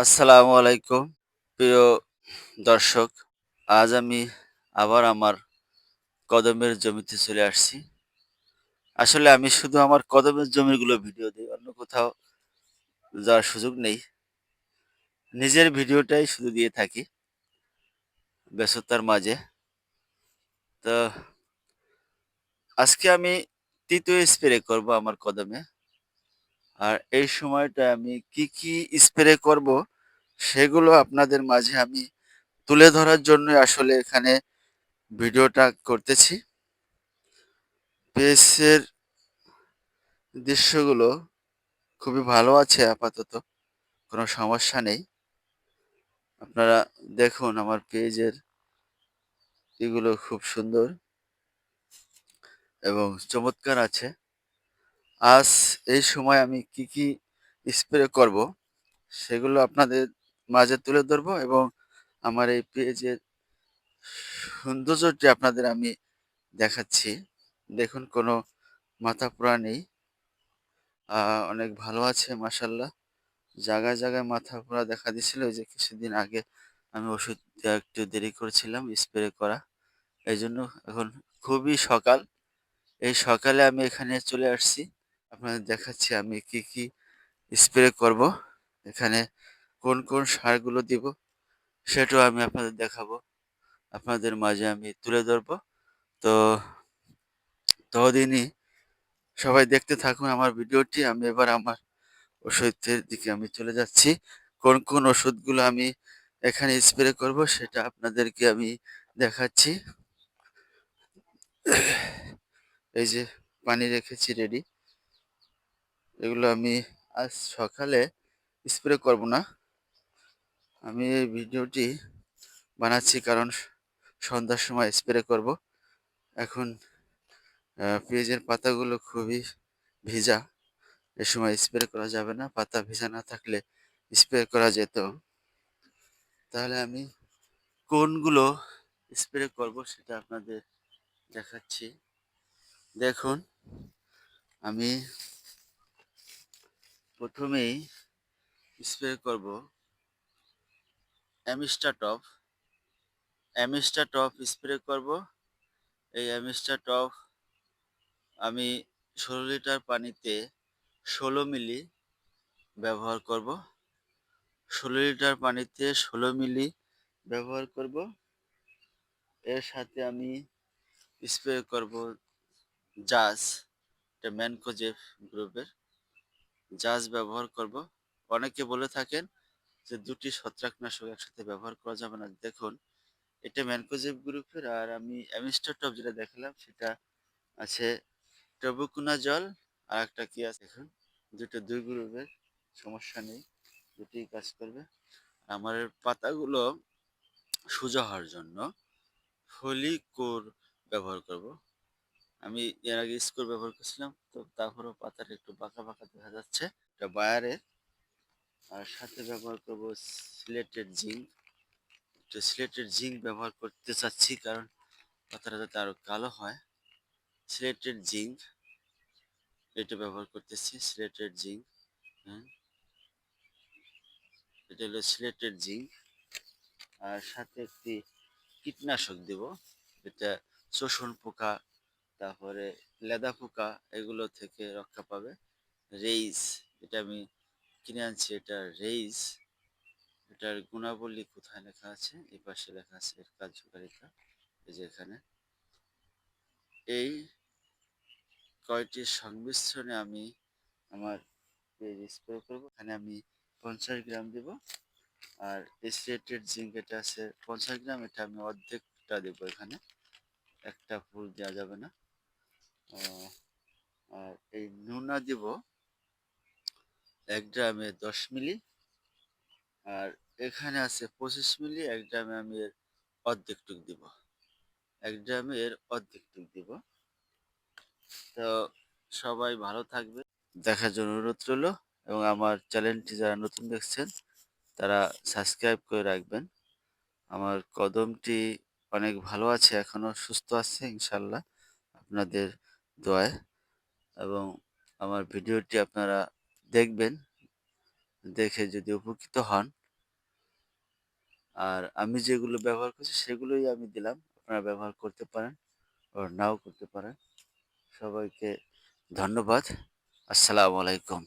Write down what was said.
আসসালামু আলাইকুম, প্রিয় দর্শক। আজ আমি আবার আমার কদমের জমিতে চলে আসছি। আসলে আমি শুধু আমার কদমের জমিগুলো ভিডিও দিই, অন্য কোথাও যাওয়ার সুযোগ নেই। নিজের ভিডিওটাই শুধু দিয়ে থাকি ব্যস্ততার মাঝে। তো আজকে আমি তৃতীয় স্প্রে করব আমার কদমে। আর এই সময়টা আমি কি কি স্প্রে করব, সেগুলো আপনাদের মাঝে আমি তুলে ধরার জন্য আসলে এখানে ভিডিওটা করতেছি। পেসের দৃশ্যগুলো খুবই ভালো আছে আপাতত, কোনো সমস্যা নেই। আপনারা দেখুন আমার পেজের এগুলো খুব সুন্দর এবং চমৎকার আছে। আজ এই সময় আমি কি কি স্প্রে করব সেগুলো আপনাদের মাঝে তুলে ধরবো এবং আমার এই পেজের সৌন্দর্যটি আপনাদের আমি দেখাচ্ছি। দেখুন, কোনো মাথা পোড়া নেই। অনেক ভালো আছে মাসাল্লাহ জায়গায় জায়গায় মাথা পোড়া দেখা দিছিল যে কিছুদিন আগে আমি ওষুধ দেওয়া একটু দেরি করেছিলাম স্প্রে করা। এই জন্য এখন খুবই সকাল। এই সকালে আমি এখানে চলে আসছি। আপনাদের দেখাচ্ছি আমি কি কি স্প্রে করব। এখানে কোন কোন সারগুলো দিব সেটাও আমি আপনাদের দেখাবো। আপনাদের মাঝে আমি তুলে ধরবো। তো ততদিনই সবাই দেখতে থাকুন আমার ভিডিওটি। আমি এবার আমার ওষুধের দিকে আমি চলে যাচ্ছি। কোন কোন ওষুধগুলো আমি এখানে স্প্রে করব সেটা আপনাদেরকে আমি দেখাচ্ছি। এই যে পানি রেখেছি রেডি এগুলো আমি আজ সকালে স্প্রে করব না। আমি এই ভিডিওটি বানাচ্ছি কারণ সন্ধ্যার সময় স্প্রে করব। এখন পেঁয়াজের পাতাগুলো খুবই ভিজা। এ সময় স্প্রে করা যাবে না, পাতা ভিজা না থাকলে স্প্রে করা যেত। তাহলে আমি কোনগুলো স্প্রে করব সেটা আপনাদের দেখাচ্ছি। দেখুন, আমি প্রথমেই স্প্রে করব অ্যামিস্টা টপ স্প্রে করব। এই অ্যামিস্টা টপ আমি ষোলো লিটার পানিতে ষোলো মিলি ব্যবহার করব। ষোলো লিটার পানিতে ষোলো মিলি ব্যবহার করব। এর সাথে আমি স্প্রে করব জাজ এটা ম্যানকোজেফ গ্রুপের জাজ ব্যবহার করব। অনেকে বলে থাকেন যে দুটি ছত্রাকনাশক একসাথে ব্যবহার করা যাবে না। দেখুন, এটা ম্যানকোজেব গ্রুপের আর আমি অ্যামিস্টার টপ যেটা দেখালাম, সেটা আছে টবুকুনা জল আর একটা কি আছে? এখন দুটো দুই গ্রুপের, সমস্যা নেই দুটি কাজ করবে। আমার পাতাগুলো সোজা হওয়ার জন্য ফলিকোর ব্যবহার করব। আমি এর আগে স্কোর ব্যবহার করছিলাম, তো তারপরেও পাতাটা একটু বাঁকা বাঁকা দেখা যাচ্ছে। এটা বায়ারের আর সাথে ব্যবহার করব সিলেটেড জিঙ্ক একটু সিলেটেড জিঙ্ক ব্যবহার করতে চাচ্ছি কারণ পাতাটা যাতে আরও কালো হয়। সিলেটেড জিঙ্ক এটা ব্যবহার করতেছি সিলেটেড জিঙ্ক হ্যাঁ। এটা হলো সিলেটেড জিঙ্ক আর সাথে একটি কীটনাশক দেব। এটা শোষণ পোকা তারপরে লেদা পোকা এগুলো থেকে রক্ষা পাবে। রেইস এটা আমি কিনে আনছি, এটা রেইস। এটার গুণাবলী কোথায় লেখা আছে? এই পাশে লেখা আছে এর কার্যকারিতা, এই যে এখানে। এই কয়টির সংমিশ্রণে আমি আমার স্প্রে করব? এখানে আমি পঞ্চাশ গ্রাম দেব। আর এসিয়েটেড জিঙ্ক এটা আছে, পঞ্চাশ গ্রাম, এটা আমি অর্ধেকটা দেবো এখানে। একটা ফুল দেওয়া যাবে না আর নুনা দেব এক ড্রামে দশ মিলি আর এখানে আছে পঁচিশ মিলি, এক ড্রামে আমি এর অর্ধেক টুক দিব। এক ড্রামে এর অর্ধেক টুক দিব। তো সবাই ভালো থাকবে। দেখার জন্য অনুরোধ রইল এবং আমার চ্যানেলটি যারা নতুন দেখছেন, তারা সাবস্ক্রাইব করে রাখবেন। আমার কদমটি অনেক ভালো আছে এখনও সুস্থ আছে ইনশাল্লাহ, আপনাদের দোয়ায়। এবং আমার ভিডিওটি আপনারা দেখবেন, দেখে যদি উপকৃত হন। আর আমি যেগুলো ব্যবহার করছি সেগুলোই আমি দিলাম, আপনারা ব্যবহার করতে পারেন ও নাও করতে পারেন। সবাইকে ধন্যবাদ, আসসালামু আলাইকুম।